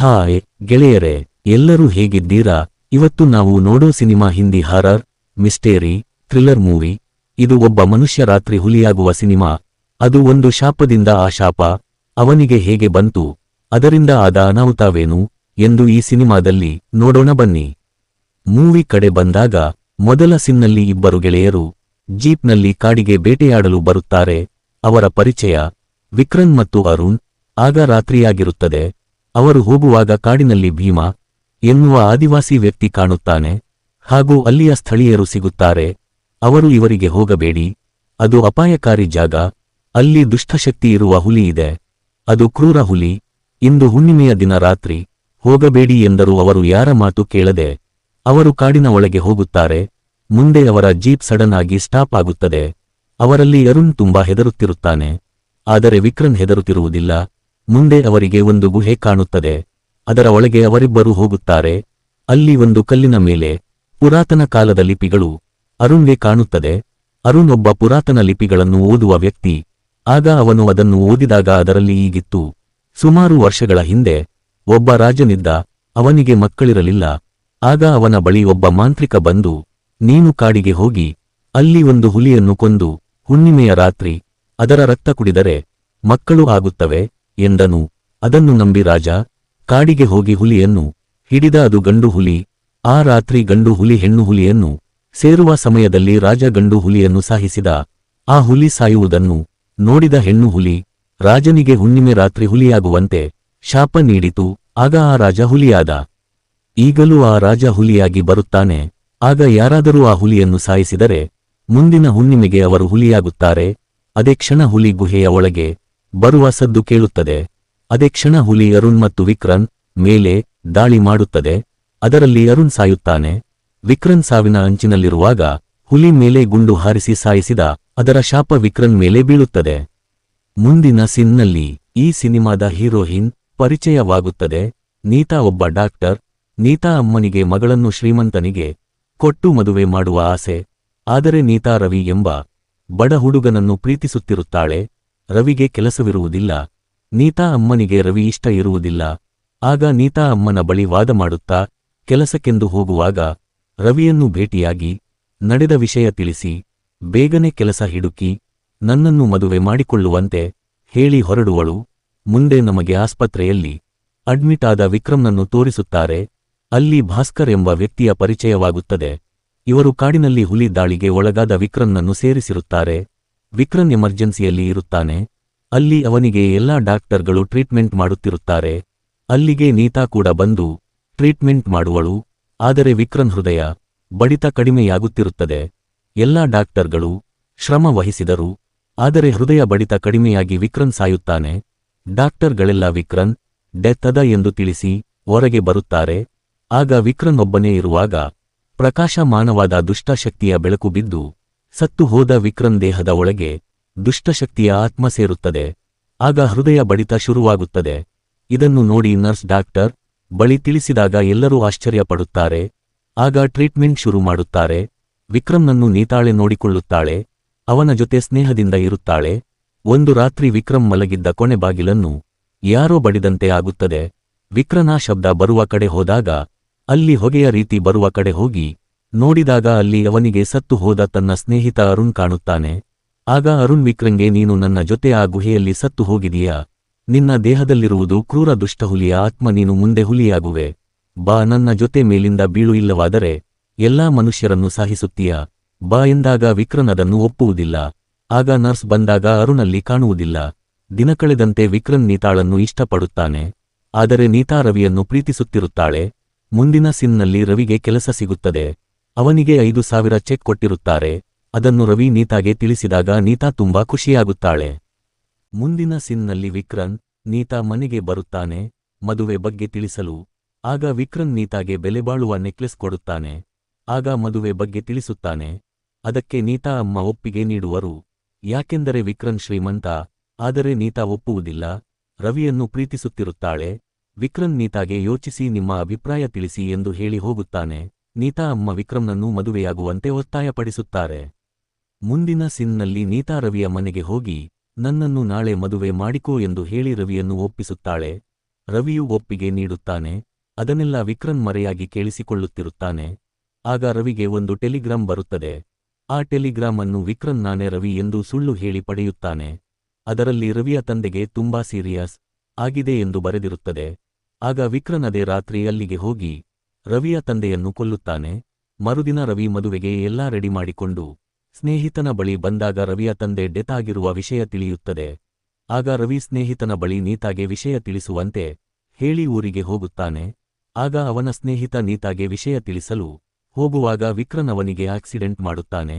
Hi, ಗೆಳೆಯರೆ, ಎಲ್ಲರೂ ಹೇಗಿದ್ದೀರಾ? ಇವತ್ತು ನಾವು ನೋಡೋ cinema Hindi horror, mystery, thriller movie. ಇದು ಒಬ್ಬ ಮನುಷ್ಯ ರಾತ್ರಿ ಹುಲಿಯಾಗುವ ಸಿನಿಮಾ. ಅದು ಒಂದು ಶಾಪದಿಂದ ಆ ಶಾಪ, ಅವನಿಗೆ ಹೇಗೆ ಬಂತು, ಅದರಿಂದ ಆದ ಅನಾಹುತವೇನು ಎಂದು ಈ ಸಿನಿಮಾದಲ್ಲಿ ನೋಡೋಣ ಬನ್ನಿ. ಮೂವಿ ಕಡೆ ಬಂದಾಗ, ಮೊದಲ ಸಿನ್ನಲ್ಲಿ ಇಬ್ಬರು ಗೆಳೆಯರು ಜೀಪ್ನಲ್ಲಿ ಕಾಡಿಗೆ ಬೇಟೆಯಾಡಲು ಬರುತ್ತಾರೆ. ಅವರ ಪರಿಚಯ ವಿಕ್ರನ್ ಮತ್ತು ಅರುಣ್. ಆಗ ರಾತ್ರಿಯಾಗಿರುತ್ತದೆ. ಅವರು ಹೋಗುವಾಗ ಕಾಡಿನಲ್ಲಿ ಭೀಮಾ ಎನ್ನುವ ಆದಿವಾಸಿ ವ್ಯಕ್ತಿ ಕಾಣುತ್ತಾನೆ ಹಾಗೂ ಅಲ್ಲಿಯ ಸ್ಥಳೀಯರು ಸಿಗುತ್ತಾರೆ. ಅವರು ಇವರಿಗೆ ಹೋಗಬೇಡಿ, ಅದು ಅಪಾಯಕಾರಿ ಜಾಗ, ಅಲ್ಲಿ ದುಷ್ಟಶಕ್ತಿ ಇರುವ ಹುಲಿ ಇದೆ, ಅದು ಕ್ರೂರ ಹುಲಿ, ಇಂದು ಹುಣ್ಣಿಮೆಯ ದಿನ ರಾತ್ರಿ, ಹೋಗಬೇಡಿ ಎಂದರು. ಅವರು ಯಾರ ಮಾತು ಕೇಳದೆ ಅವರು ಕಾಡಿನ ಒಳಗೆ ಹೋಗುತ್ತಾರೆ, ಮುಂದೆ ಅವರ ಜೀಪ್ ಸಡನ್ ಆಗಿ ಸ್ಟಾಪ್ ಆಗುತ್ತದೆ, ಅವರಲ್ಲಿ ಅರುಣ್ ತುಂಬಾ ಹೆದರುತ್ತಿರುತ್ತಾನೆ, ಆದರೆ ವಿಕ್ರನ್ ಹೆದರುತ್ತಿರುವುದಿಲ್ಲ. ಮುಂದೆ ಅವರಿಗೆ ಒಂದು ಗುಹೆ ಕಾಣುತ್ತದೆ. ಅದರ ಒಳಗೆ ಅವರಿಬ್ಬರು ಹೋಗುತ್ತಾರೆ. ಅಲ್ಲಿ ಒಂದು ಕಲ್ಲಿನ ಮೇಲೆ ಪುರಾತನ ಕಾಲದ ಲಿಪಿಗಳು ಅರುಣ್ಗೆ ಕಾಣುತ್ತದೆ. ಅರುಣ್ ಒಬ್ಬ ಪುರಾತನ ಲಿಪಿಗಳನ್ನು ಓದುವ ವ್ಯಕ್ತಿ. ಆಗ ಅವನು ಅದನ್ನು ಓದಿದಾಗ ಅದರಲ್ಲಿ ಈಗಿತ್ತು. ಸುಮಾರು ವರ್ಷಗಳ ಹಿಂದೆ ಒಬ್ಬ ರಾಜನಿದ್ದ. ಅವನಿಗೆ ಮಕ್ಕಳಿರಲಿಲ್ಲ. ಆಗ ಅವನ ಬಳಿ ಒಬ್ಬ ಮಾಂತ್ರಿಕ ಬಂದು, ನೀನು ಕಾಡಿಗೆ ಹೋಗಿ, ಅಲ್ಲಿ ಒಂದು ಹುಲಿಯನ್ನು ಕೊಂದು, ಹುಣ್ಣಿಮೆಯ ರಾತ್ರಿ ಅದರ ರಕ್ತ ಕುಡಿದರೆ ಮಕ್ಕಳು ಆಗುತ್ತವೆ. ಎಂದನು. ಅದನ್ನು ನಂಬಿ ರಾಜ, ಕಾಡಿಗೆ ಹೋಗಿ ಹುಲಿಯನ್ನು ಹಿಡಿದ ಅದು ಗಂಡು ಹುಲಿ, ಆ ರಾತ್ರಿ ಗಂಡು ಹುಲಿ ಹೆಣ್ಣು ಹುಲಿಯನ್ನು ಸೇರುವ ಸಮಯದಲ್ಲಿ ರಾಜ ಗಂಡು ಹುಲಿಯನ್ನು ಸಾಹಿಸಿದ ಆ ಹುಲಿ ಸಾಯುವುದನ್ನು ನೋಡಿದ ಹೆಣ್ಣು ಹುಲಿ, ರಾಜನಿಗೆ ಹುಣ್ಣಿಮೆ ರಾತ್ರಿ ಹುಲಿಯಾಗುವಂತೆ ಶಾಪ ನೀಡಿತು, ಆಗ ಆ ರಾಜ ಹುಲಿಯಾದ. ಈಗಲೂ ಆ ರಾಜ ಹುಲಿಯಾಗಿ ಬರುತ್ತಾನೆ, ಆಗ ಯಾರಾದರೂ ಆ ಹುಲಿಯನ್ನು ಸಾಯಿಸಿದರೆ ಮುಂದಿನ ಹುಣ್ಣಿಮೆಗೆ ಅವರು ಹುಲಿಯಾಗುತ್ತಾರೆ, ಅದೇ ಕ್ಷಣ ಹುಲಿ ಗುಹೆಯ ಒಳಗೆ ಬರುವ ಸದ್ದು ಕೇಳುತ್ತದೆ. ಅದೇ ಕ್ಷಣ ಹುಲಿ ಅರುಣ್ ಮತ್ತು ವಿಕ್ರನ್ ಮೇಲೆ ದಾಳಿ ಮಾಡುತ್ತದೆ. ಅದರಲ್ಲಿ ಅರುಣ್ ಸಾಯುತ್ತಾನೆ. ವಿಕ್ರನ್ ಸಾವಿನ ಅಂಚಿನಲ್ಲಿರುವಾಗ ಹುಲಿ ಮೇಲೆ ಗುಂಡು ಹಾರಿಸಿ ಸಾಯಿಸಿದ ಅದರ ಶಾಪ ವಿಕ್ರನ್ ಮೇಲೆ ಬೀಳುತ್ತದೆ. ಮುಂದಿನ ಸಿನ್ನಲ್ಲಿ ಈ ಸಿನಿಮಾದ ಹೀರೋಯಿನ್ ಪರಿಚಯವಾಗುತ್ತದೆ. ನೀತಾ ಒಬ್ಬ ಡಾಕ್ಟರ್. ನೀತಾ ಅಮ್ಮನಿಗೆ ಮಗಳನ್ನು ಶ್ರೀಮಂತನಿಗೆ ಕೊಟ್ಟು ಮದುವೆ ಮಾಡುವ ಆಸೆ. ಆದರೆ ನೀತಾ ರವಿ ಎಂಬ ಬಡ ಹುಡುಗನನ್ನು ಪ್ರೀತಿಸುತ್ತಿರುತ್ತಾಳೆ. ರವಿಗೆ ಕೆಲಸವಿರುವುದಿಲ್ಲ. ನೀತಾ ಅಮ್ಮನಿಗೆ ರವಿ ಇಷ್ಟ ಇರುವುದಿಲ್ಲ. ಆಗ ನೀತಾ ಅಮ್ಮನ ಬಳಿ ವಾದ ಮಾಡುತ್ತಾ, ಕೆಲಸಕ್ಕೆಂದು ಹೋಗುವಾಗ ರವಿಯನ್ನು ಭೇಟಿಯಾಗಿ ನಡೆದ ವಿಷಯ ತಿಳಿಸಿ, ಬೇಗನೆ ಕೆಲಸ ಹಿಡುಕಿ, ನನ್ನನ್ನು ಮದುವೆ ಮಾಡಿಕೊಳ್ಳುವಂತೆ ಹೇಳಿ ಹೊರಡುವಳು. ಮುಂದೆ ನಮಗೆ ಆಸ್ಪತ್ರೆಯಲ್ಲಿ ಅಡ್ಮಿಟ್ ಆದ ವಿಕ್ರಮ್ನನ್ನು ತೋರಿಸುತ್ತಾರೆ. ಅಲ್ಲಿ ಭಾಸ್ಕರ್ ಎಂಬ ವ್ಯಕ್ತಿಯ ಪರಿಚಯವಾಗುತ್ತದೆ. ಇವರು ಕಾಡಿನಲ್ಲಿ ಹುಲಿ ದಾಳಿಗೆ ಒಳಗಾದ ವಿಕ್ರಮ್ನನ್ನು ಸೇರಿಸಿರುತ್ತಾರೆ. ವಿಕ್ರನ್ ಎಮರ್ಜೆನ್ಸಿಯಲ್ಲಿ ಇರುತ್ತಾನೆ. ಅಲ್ಲಿ ಅವನಿಗೆ ಎಲ್ಲಾ ಡಾಕ್ಟರ್ಗಳು ಟ್ರೀಟ್ಮೆಂಟ್ ಮಾಡುತ್ತಿರುತ್ತಾರೆ. ಅಲ್ಲಿಗೆ ನೀತಾ ಕೂಡ ಬಂದು ಟ್ರೀಟ್ಮೆಂಟ್ ಮಾಡುವಳು. ಆದರೆ ವಿಕ್ರನ್ ಹೃದಯ ಬಡಿತ ಕಡಿಮೆಯಾಗುತ್ತಿರುತ್ತದೆ. ಎಲ್ಲಾ ಡಾಕ್ಟರ್ಗಳು ಶ್ರಮ ವಹಿಸಿದರು. ಆದರೆ ಹೃದಯ ಬಡಿತ ಕಡಿಮೆಯಾಗಿ ವಿಕ್ರನ್ ಸಾಯುತ್ತಾನೆ. ಡಾಕ್ಟರ್ಗಳೆಲ್ಲ ವಿಕ್ರನ್ ಡೆತ್ ಅದ ಎಂದು ತಿಳಿಸಿ ಹೊರಗೆ ಬರುತ್ತಾರೆ. ಆಗ ವಿಕ್ರನ್ ಒಬ್ಬನೇ ಇರುವಾಗ ಪ್ರಕಾಶಮಾನವಾದ ದುಷ್ಟಶಕ್ತಿಯ ಬೆಳಕು ಬಿದ್ದು ಸತ್ತು ಹೋದ ದೇಹದ ಒಳಗೆ ದುಷ್ಟಶಕ್ತಿಯ ಆತ್ಮ ಸೇರುತ್ತದೆ. ಆಗ ಹೃದಯ ಬಡಿತ ಶುರುವಾಗುತ್ತದೆ. ಇದನ್ನು ನೋಡಿ ನರ್ಸ್ ಡಾಕ್ಟರ್ ಬಳಿ ತಿಳಿಸಿದಾಗ ಎಲ್ಲರೂ ಆಶ್ಚರ್ಯಪಡುತ್ತಾರೆ. ಆಗ ಟ್ರೀಟ್ಮೆಂಟ್ ಶುರು ಮಾಡುತ್ತಾರೆ. ವಿಕ್ರಮ್ನನ್ನು ನೀತಾಳೆ ನೋಡಿಕೊಳ್ಳುತ್ತಾಳೆ. ಅವನ ಜೊತೆ ಸ್ನೇಹದಿಂದ ಇರುತ್ತಾಳೆ. ಒಂದು ರಾತ್ರಿ ವಿಕ್ರಮ್ ಮಲಗಿದ್ದ ಕೊನೆ ಬಾಗಿಲನ್ನು ಯಾರೋ ಬಡಿದಂತೆ ಆಗುತ್ತದೆ. ವಿಕ್ರನ ಶಬ್ದ ಬರುವ ಕಡೆ ಹೋದಾಗ ಅಲ್ಲಿ ಹೊಗೆಯ ರೀತಿ ಬರುವ ಕಡೆ ಹೋಗಿ ನೋಡಿದಾಗ ಅಲ್ಲಿ ಅವನಿಗೆ ಸತ್ತು ಹೋದ ತನ್ನ ಸ್ನೇಹಿತ ಅರುಣ್ ಕಾಣುತ್ತಾನೆ. ಆಗ ಅರುಣ್ ವಿಕ್ರಂಗೆ, ನೀನು ನನ್ನ ಜೊತೆ ಆ ಗುಹೆಯಲ್ಲಿ ಸತ್ತು ಹೋಗಿದೀಯಾ ನಿನ್ನ ದೇಹದಲ್ಲಿರುವುದು ಕ್ರೂರ ದುಷ್ಟಹುಲಿಯ ಆತ್ಮ, ನೀನು ಮುಂದೆ ಹುಲಿಯಾಗುವೆ. ಬಾ, ನನ್ನ ಜೊತೆ ಮೇಲಿಂದ ಬೀಳು, ಇಲ್ಲವಾದರೆ ಎಲ್ಲಾ ಮನುಷ್ಯರನ್ನು ಸಾಹಿಸುತ್ತೀಯಾ? ಬಾ ಎಂದಾಗ ವಿಕ್ರನ್ ಅದನ್ನು ಒಪ್ಪುವುದಿಲ್ಲ. ಆಗ ನರ್ಸ್ ಬಂದಾಗ ಅರುಣಲ್ಲಿ ಕಾಣುವುದಿಲ್ಲ. ದಿನಕಳೆದಂತೆ ವಿಕ್ರನ್ ನೀತಾಳನ್ನು ಇಷ್ಟಪಡುತ್ತಾನೆ. ಆದರೆ ನೀತಾ ರವಿಯನ್ನು ಪ್ರೀತಿಸುತ್ತಿರುತ್ತಾಳೆ. ಮುಂದಿನ ಸಿನ್ನಲ್ಲಿ ರವಿಗೆ ಕೆಲಸ ಸಿಗುತ್ತದೆ. ಅವನಿಗೆ ಐದು ಸಾವಿರ ಚೆಕ್ ಕೊಟ್ಟಿರುತ್ತಾರೆ, ಅದನ್ನು ರವಿ ನೀತಾಗೆ ತಿಳಿಸಿದಾಗ ನೀತಾ ತುಂಬಾ ಖುಷಿಯಾಗುತ್ತಾಳೆ. ಮುಂದಿನ ಸಿನ್ನಲ್ಲಿ ವಿಕ್ರನ್ ನೀತಾ ಮನೆಗೆ ಬರುತ್ತಾನೆ, ಮದುವೆ ಬಗ್ಗೆ ತಿಳಿಸಲು. ಆಗ ವಿಕ್ರನ್ ನೀತಾಗೆ ಬೆಲೆಬಾಳುವ ನೆಕ್ಲೆಸ್ ಕೊಡುತ್ತಾನೆ, ಆಗ ಮದುವೆ ಬಗ್ಗೆ ತಿಳಿಸುತ್ತಾನೆ. ಅದಕ್ಕೆ ನೀತಾ ಅಮ್ಮ ಒಪ್ಪಿಗೆ ನೀಡುವರು. ಯಾಕೆಂದರೆ ವಿಕ್ರನ್ ಶ್ರೀಮಂತ, ಆದರೆ ನೀತಾ ಒಪ್ಪುವುದಿಲ್ಲ. ರವಿಯನ್ನು ಪ್ರೀತಿಸುತ್ತಿರುತ್ತಾಳೆ. ವಿಕ್ರನ್ ನೀತಾಗೆ ಯೋಚಿಸಿ ನಿಮ್ಮ ಅಭಿಪ್ರಾಯ ತಿಳಿಸಿ ಎಂದು ಹೇಳಿ ಹೋಗುತ್ತಾನೆ. ನೀತಾ ಅಮ್ಮ ವಿಕ್ರಮ್ನನ್ನು ಮದುವೆಯಾಗುವಂತೆ ಒತ್ತಾಯಪಡಿಸುತ್ತಾರೆ. ಮುಂದಿನ ಸಿನ್ನಲ್ಲಿ ನೀತಾ ರವಿಯ ಮನೆಗೆ ಹೋಗಿ, ನನ್ನನ್ನು ನಾಳೆ ಮದುವೆ ಮಾಡಿಕೋ ಎಂದು ಹೇಳಿ ರವಿಯನ್ನು ಒಪ್ಪಿಸುತ್ತಾಳೆ. ರವಿಯು ಒಪ್ಪಿಗೆ ನೀಡುತ್ತಾನೆ. ಅದನ್ನೆಲ್ಲ ವಿಕ್ರನ್ ಮರೆಯಾಗಿ ಕೇಳಿಸಿಕೊಳ್ಳುತ್ತಿರುತ್ತಾನೆ. ಆಗ ರವಿಗೆ ಒಂದು ಟೆಲಿಗ್ರಾಮ್ ಬರುತ್ತದೆ. ಆ ಟೆಲಿಗ್ರಾಮ್ ಅನ್ನು ವಿಕ್ರನ್ ನಾನೇ ರವಿ ಎಂದು ಸುಳ್ಳು ಹೇಳಿ ಪಡೆಯುತ್ತಾನೆ. ಅದರಲ್ಲಿ ರವಿಯ ತಂದೆಗೆ ತುಂಬಾ ಸೀರಿಯಸ್ ಆಗಿದೆ ಎಂದು ಬರೆದಿರುತ್ತದೆ. ಆಗ ವಿಕ್ರನ್ ಅದೇ ರಾತ್ರಿ ಅಲ್ಲಿಗೆ ಹೋಗಿ ರವಿಯ ತಂದೆಯನ್ನು ಕೊಲ್ಲುತ್ತಾನೆ. ಮರುದಿನ ರವಿ ಮದುವೆಗೆ ಎಲ್ಲಾ ರೆಡಿ ಮಾಡಿಕೊಂಡು ಸ್ನೇಹಿತನ ಬಳಿ ಬಂದಾಗ ರವಿಯ ತಂದೆ ಡೆತ್ ಆಗಿರುವ ವಿಷಯ ತಿಳಿಯುತ್ತದೆ. ಆಗ ರವಿ ಸ್ನೇಹಿತನ ಬಳಿ ನೀತಾಗೆ ವಿಷಯ ತಿಳಿಸುವಂತೆ ಹೇಳಿ ಊರಿಗೆ ಹೋಗುತ್ತಾನೆ. ಆಗ ಅವನ ಸ್ನೇಹಿತ ನೀತಾಗೆ ವಿಷಯ ತಿಳಿಸಲು ಹೋಗುವಾಗ ವಿಕ್ರನ್ ಅವನಿಗೆ ಆಕ್ಸಿಡೆಂಟ್ ಮಾಡುತ್ತಾನೆ.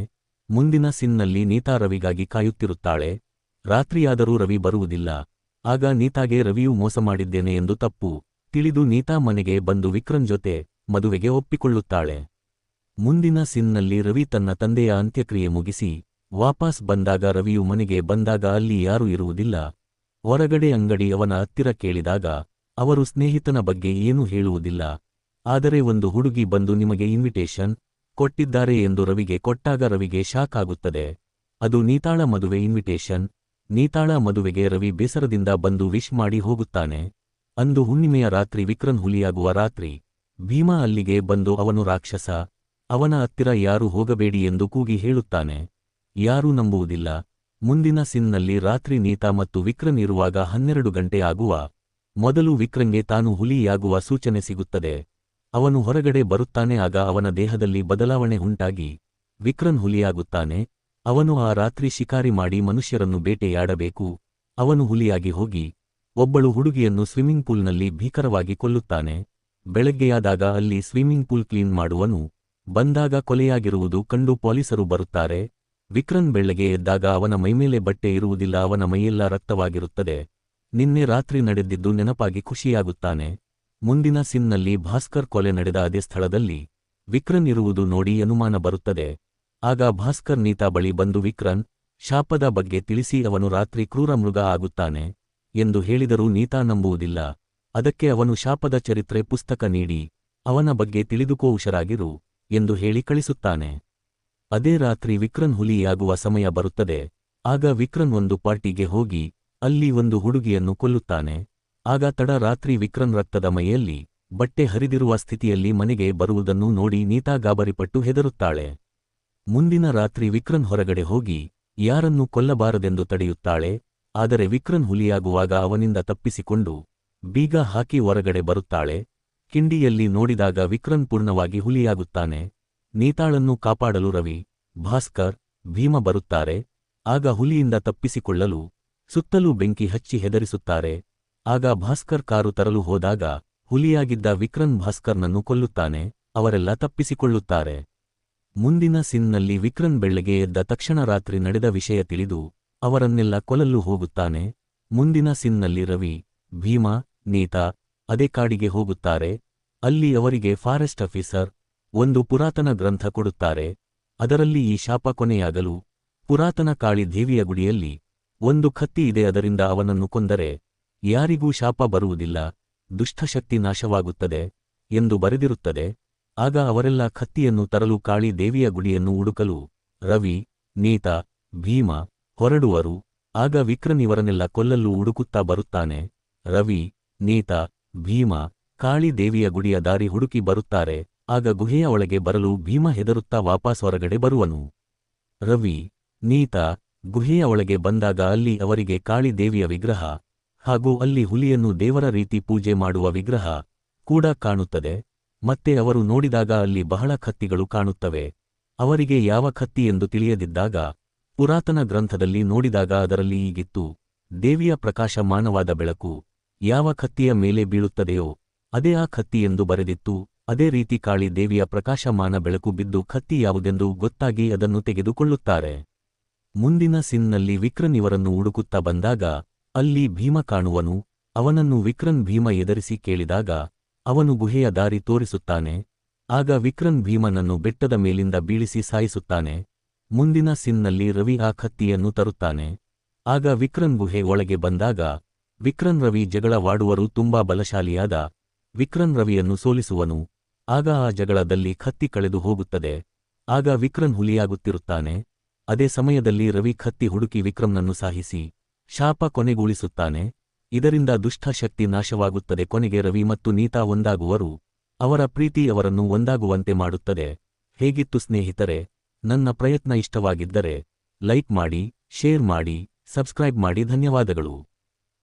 ಮುಂದಿನ ಸಿನ್ನಲ್ಲಿ ನೀತಾ ರವಿಗಾಗಿ ಕಾಯುತ್ತಿರುತ್ತಾಳೆ. ರಾತ್ರಿಯಾದರೂ ರವಿ ಬರುವುದಿಲ್ಲ. ಆಗ ನೀತಾಗೆ ರವಿಯು ಮೋಸ ಮಾಡಿದ್ದೇನೆ ಎಂದು ತಪ್ಪು ತಿಳಿದು ನೀತಾ ಮನೆಗೆ ಬಂದು ವಿಕ್ರನ್ ಜೊತೆ ಮದುವೆಗೆ ಒಪ್ಪಿಕೊಳ್ಳುತ್ತಾಳೆ. ಮುಂದಿನ ಸಿನ್ನಲ್ಲಿ ರವಿ ತನ್ನ ತಂದೆಯ ಅಂತ್ಯಕ್ರಿಯೆ ಮುಗಿಸಿ ವಾಪಸ್ ಬಂದಾಗ ರವಿಯು ಮನೆಗೆ ಬಂದಾಗ ಅಲ್ಲಿ ಯಾರೂ ಇರುವುದಿಲ್ಲ. ಹೊರಗಡೆ ಅಂಗಡಿ ಅವನ ಹತ್ತಿರ ಕೇಳಿದಾಗ ಅವರು ಸ್ನೇಹಿತನ ಬಗ್ಗೆ ಏನೂ ಹೇಳುವುದಿಲ್ಲ. ಆದರೆ ಒಂದು ಹುಡುಗಿ ಬಂದು ನಿಮಗೆ ಇನ್ವಿಟೇಷನ್ ಕೊಟ್ಟಿದ್ದಾರೆ ಎಂದು ರವಿಗೆ ಕೊಟ್ಟಾಗ ರವಿಗೆ ಶಾಕ್ ಆಗುತ್ತದೆ. ಅದು ನೀತಾಳ ಮದುವೆ ಇನ್ವಿಟೇಷನ್. ನೀತಾಳ ಮದುವೆಗೆ ರವಿ ಬೇಸರದಿಂದ ಬಂದು ವಿಶ್ ಮಾಡಿ ಹೋಗುತ್ತಾನೆ. ಅಂದು ಹುಣ್ಣಿಮೆಯ ರಾತ್ರಿ ವಿಕ್ರನ್ ಹುಲಿಯಾಗುವ ರಾತ್ರಿ. ಭೀಮಾ ಅಲ್ಲಿಗೆ ಬಂದು ಅವನು ರಾಕ್ಷಸ, ಅವನ ಹತ್ತಿರ ಯಾರು ಹೋಗಬೇಡಿ ಎಂದು ಕೂಗಿ ಹೇಳುತ್ತಾನೆ. ಯಾರೂ ನಂಬುವುದಿಲ್ಲ. ಮುಂದಿನ ಸಿನ್ನಲ್ಲಿ ರಾತ್ರಿ ನೀತಾ ಮತ್ತು ವಿಕ್ರನ್ ಇರುವಾಗ ಹನ್ನೆರಡು ಗಂಟೆ ಆಗುವ ಮೊದಲು ವಿಕ್ರಂಗೆ ತಾನು ಹುಲಿಯಾಗುವ ಸೂಚನೆ ಸಿಗುತ್ತದೆ. ಅವನು ಹೊರಗಡೆ ಬರುತ್ತಾನೆ, ಆಗ ಅವನ ದೇಹದಲ್ಲಿ ಬದಲಾವಣೆ ಉಂಟಾಗಿ ವಿಕ್ರನ್ ಹುಲಿಯಾಗುತ್ತಾನೆ. ಅವನು ಆ ರಾತ್ರಿ ಶಿಕಾರಿ ಮಾಡಿ ಮನುಷ್ಯರನ್ನು ಬೇಟೆಯಾಡಬೇಕು. ಅವನು ಹುಲಿಯಾಗಿ ಹೋಗಿ ಒಬ್ಬಳು ಹುಡುಗಿಯನ್ನು ಸ್ವಿಮ್ಮಿಂಗ್ ಪೂಲ್ನಲ್ಲಿ ಭೀಕರವಾಗಿ ಕೊಲ್ಲುತ್ತಾನೆ. ಬೆಳಗ್ಗೆಯಾದಾಗ ಅಲ್ಲಿ ಸ್ವಿಮ್ಮಿಂಗ್ ಪೂಲ್ ಕ್ಲೀನ್ ಮಾಡುವನು ಬಂದಾಗ ಕೊಲೆಯಾಗಿರುವುದು ಕಂಡು ಪೊಲೀಸರು ಬರುತ್ತಾರೆ. ವಿಕ್ರನ್ ಬೆಳಗ್ಗೆ ಎದ್ದಾಗ ಅವನ ಮೈಮೇಲೆ ಬಟ್ಟೆ ಇರುವುದಿಲ್ಲ, ಅವನ ಮೈಯೆಲ್ಲ ರಕ್ತವಾಗಿರುತ್ತದೆ. ನಿನ್ನೆ ರಾತ್ರಿ ನಡೆದಿದ್ದು ನೆನಪಾಗಿ ಖುಷಿಯಾಗುತ್ತಾನೆ. ಮುಂದಿನ ಸಿನ್ನಲ್ಲಿ ಭಾಸ್ಕರ್ ಕೊಲೆ ನಡೆದ ಅದೇ ಸ್ಥಳದಲ್ಲಿ ವಿಕ್ರನ್ ಇರುವುದು ನೋಡಿ ಅನುಮಾನ ಬರುತ್ತದೆ. ಆಗ ಭಾಸ್ಕರ್ ನೀತಾ ಬಳಿ ಬಂದು ವಿಕ್ರನ್ ಶಾಪದ ಬಗ್ಗೆ ತಿಳಿಸಿ, ಅವನು ರಾತ್ರಿ ಕ್ರೂರ ಮೃಗ ಆಗುತ್ತಾನೆ ಎಂದು ಹೇಳಿದರೂ ನೀತಾ ನಂಬುವುದಿಲ್ಲ. ಅದಕ್ಕೆ ಅವನು ಶಾಪದ ಚರಿತ್ರೆ ಪುಸ್ತಕ ನೀಡಿ, ಅವನ ಬಗ್ಗೆ ತಿಳಿದುಕೋ ಹುಷರಾಗಿರು ಎಂದು ಹೇಳಿ ಕಳಿಸುತ್ತಾನೆ. ಅದೇ ರಾತ್ರಿ ವಿಕ್ರನ್ ಹುಲಿಯಾಗುವ ಸಮಯ ಬರುತ್ತದೆ. ಆಗ ವಿಕ್ರನ್ ಒಂದು ಪಾರ್ಟಿಗೆ ಹೋಗಿ, ಅಲ್ಲಿ ಒಂದು ಹುಡುಗಿಯನ್ನು ಕೊಲ್ಲುತ್ತಾನೆ. ಆಗ ತಡ ರಾತ್ರಿ ವಿಕ್ರನ್ ರಕ್ತದ ಮೈಯಲ್ಲಿ ಬಟ್ಟೆ ಹರಿದಿರುವ ಸ್ಥಿತಿಯಲ್ಲಿ ಮನೆಗೆ ಬರುವುದನ್ನು ನೋಡಿ ನೀತಾ ಗಾಬರಿಪಟ್ಟು ಹೆದರುತ್ತಾಳೆ. ಮುಂದಿನ ರಾತ್ರಿ ವಿಕ್ರನ್ ಹೊರಗಡೆ ಹೋಗಿ, ಯಾರನ್ನೂ ಕೊಲ್ಲಬಾರದೆಂದು ತಡೆಯುತ್ತಾಳೆ. ಆದರೆ ವಿಕ್ರನ್ ಹುಲಿಯಾಗುವಾಗ ಅವನಿಂದ ತಪ್ಪಿಸಿಕೊಂಡು ಬೀಗ ಹಾಕಿ ಹೊರಗಡೆ ಬರುತ್ತಾಳೆ. ಕಿಂಡಿಯಲ್ಲಿ ನೋಡಿದಾಗ ವಿಕ್ರನ್ ಪೂರ್ಣವಾಗಿ ಹುಲಿಯಾಗುತ್ತಾನೆ. ನೀತಾಳನ್ನು ಕಾಪಾಡಲು ರವಿ, ಭಾಸ್ಕರ್, ಭೀಮ ಬರುತ್ತಾರೆ. ಆಗ ಹುಲಿಯಿಂದ ತಪ್ಪಿಸಿಕೊಳ್ಳಲು ಸುತ್ತಲೂ ಬೆಂಕಿ ಹಚ್ಚಿ ಹೆದರಿಸುತ್ತಾರೆ. ಆಗ ಭಾಸ್ಕರ್ ಕಾರು ತರಲು ಹೋದಾಗ ಹುಲಿಯಾಗಿದ್ದ ವಿಕ್ರನ್ ಭಾಸ್ಕರ್ನನ್ನು ಕೊಲ್ಲುತ್ತಾನೆ. ಅವರೆಲ್ಲ ತಪ್ಪಿಸಿಕೊಳ್ಳುತ್ತಾರೆ. ಮುಂದಿನ ಸಿನ್ನಲ್ಲಿ ವಿಕ್ರನ್ ಬೆಳ್ಳಗೆ ಎದ್ದ ತಕ್ಷಣ ರಾತ್ರಿ ನಡೆದ ವಿಷಯ ತಿಳಿದು ಅವರನ್ನೆಲ್ಲ ಕೊಲ್ಲಲು ಹೋಗುತ್ತಾನೆ. ಮುಂದಿನ ಸಿನ್ನಲ್ಲಿ ರವಿ, ಭೀಮಾ ನೀತಾ ಅದೇ ಕಾಡಿಗೆ ಹೋಗುತ್ತಾರೆ. ಅಲ್ಲಿ ಅವರಿಗೆ ಫಾರೆಸ್ಟ್ ಆಫೀಸರ್ ಒಂದು ಪುರಾತನ ಗ್ರಂಥ ಕೊಡುತ್ತಾರೆ. ಅದರಲ್ಲಿ ಈ ಶಾಪ ಕೊನೆಯಾಗಲು ಪುರಾತನ ಕಾಳಿ ದೇವಿಯ ಗುಡಿಯಲ್ಲಿ ಒಂದು ಕತ್ತಿ ಇದೆ. ಅದರಿಂದ ಅವನನ್ನು ಕೊಂದರೆ ಯಾರಿಗೂ ಶಾಪ ಬರುವುದಿಲ್ಲ ದುಷ್ಟಶಕ್ತಿ ನಾಶವಾಗುತ್ತದೆ ಎಂದು ಬರೆದಿರುತ್ತದೆ. ಆಗ ಅವರೆಲ್ಲ ಕತ್ತಿಯನ್ನು ತರಲು ಕಾಳಿ ದೇವಿಯ ಗುಡಿಯನ್ನು ಹುಡುಕಲು ರವಿ, ನೀತ, ಭೀಮ ಹೊರಡುವರು. ಆಗ ವಿಕ್ರನ್ ಇವರನ್ನೆಲ್ಲ ಕೊಲ್ಲಲು ಹುಡುಕುತ್ತಾ ಬರುತ್ತಾನೆ. ರವಿ ನೀತಾ, ಭೀಮ ಕಾಳಿ ದೇವಿಯ ಗುಡಿಯ ದಾರಿ ಹುಡುಕಿ ಬರುತ್ತಾರೆ, ಆಗ ಗುಹೆಯ ಒಳಗೆ ಬರಲು ಭೀಮ ಹೆದರುತ್ತಾ ವಾಪಸ್ ಹೊರಗಡೆ ಬರುವನು. ರವಿ, ನೀತ, ಗುಹೆಯ ಒಳಗೆ ಬಂದಾಗ ಅಲ್ಲಿ ಅವರಿಗೆ ಕಾಳಿ ದೇವಿಯ ವಿಗ್ರಹ ಹಾಗೂ ಅಲ್ಲಿ ಹುಲಿಯನ್ನು ದೇವರ ರೀತಿ ಪೂಜೆ ಮಾಡುವ ವಿಗ್ರಹ ಕೂಡ ಕಾಣುತ್ತದೆ, ಮತ್ತೆ ಅವರು ನೋಡಿದಾಗ ಅಲ್ಲಿ ಬಹಳ ಕತ್ತಿಗಳು ಕಾಣುತ್ತವೆ. ಅವರಿಗೆ ಯಾವ ಕತ್ತಿ ಎಂದು ತಿಳಿಯದಿದ್ದಾಗ ಪುರಾತನ ಗ್ರಂಥದಲ್ಲಿ ನೋಡಿದಾಗ ಅದರಲ್ಲಿ ಈಗಿತ್ತು ದೇವಿಯ ಪ್ರಕಾಶಮಾನವಾದ ಬೆಳಕು. ಯಾವ ಕತ್ತಿಯ ಮೇಲೆ ಬೀಳುತ್ತದೆಯೋ ಅದೇ ಆ ಕತ್ತಿ ಎಂದು ಬರೆದಿತ್ತು. ಅದೇ ರೀತಿ ಕಾಳಿ ದೇವಿಯ ಪ್ರಕಾಶಮಾನ ಬೆಳಕು ಬಿದ್ದು ಕತ್ತಿ ಯಾವುದೆಂದು ಗೊತ್ತಾಗಿ ಅದನ್ನು ತೆಗೆದುಕೊಳ್ಳುತ್ತಾರೆ. ಮುಂದಿನ ಸಿನ್ನಲ್ಲಿ ವಿಕ್ರನ್ ಇವರನ್ನು ಹುಡುಕುತ್ತಾ ಬಂದಾಗ, ಅಲ್ಲಿ ಭೀಮ ಕಾಣುವನು, ಅವನನ್ನು ವಿಕ್ರನ್ ಭೀಮ ಎದರಿಸಿ ಕೇಳಿದಾಗ, ಅವನು ಗುಹೆಯ ದಾರಿ ತೋರಿಸುತ್ತಾನೆ. ಆಗ ವಿಕ್ರನ್ ಭೀಮನನ್ನು ಬೆಟ್ಟದ ಮೇಲಿಂದ ಬೀಳಿಸಿ ಸಾಯಿಸುತ್ತಾನೆ. ಮುಂದಿನ ಸಿನ್ನಲ್ಲಿ ರವಿ ಆ ಕತ್ತಿಯನ್ನು ತರುತ್ತಾನೆ. ಆಗ ವಿಕ್ರನ್ ಗುಹೆ ಒಳಗೆ ಬಂದಾಗ ವಿಕ್ರನ್ ರವಿ ಜಗಳವಾಡುವರು ತುಂಬಾ ಬಲಶಾಲಿಯಾದ ವಿಕ್ರನ್ ರವಿಯನ್ನು ಸೋಲಿಸುವನು. ಆಗ ಆ ಜಗಳದಲ್ಲಿ ಕತ್ತಿ ಕಳೆದು ಹೋಗುತ್ತದೆ. ಆಗ ವಿಕ್ರನ್ ಹುಲಿಯಾಗುತ್ತಿರುತ್ತಾನೆ. ಅದೇ ಸಮಯದಲ್ಲಿ ರವಿ ಕತ್ತಿ ಹುಡುಕಿ ವಿಕ್ರಮ್ನನ್ನು ಸಾಹಿಸಿ ಶಾಪ ಕೊನೆಗೂಳಿಸುತ್ತಾನೆ. ಇದರಿಂದ ದುಷ್ಟಶಕ್ತಿ ನಾಶವಾಗುತ್ತದೆ. ಕೊನೆಗೆ ರವಿ ಮತ್ತು ನೀತಾ ಒಂದಾಗುವರು. ಅವರ ಪ್ರೀತಿ ಅವರನ್ನು ಒಂದಾಗುವಂತೆ ಮಾಡುತ್ತದೆ. ಹೇಗಿತ್ತು ಸ್ನೇಹಿತರೆ, ನನ್ನ ಪ್ರಯತ್ನ ಇಷ್ಟವಾಗಿದ್ದರೆ ಲೈಕ್ ಮಾಡಿ, ಶೇರ್ ಮಾಡಿ, ಸಬ್ಸ್ಕ್ರೈಬ್ ಮಾಡಿ. ಧನ್ಯವಾದಗಳು.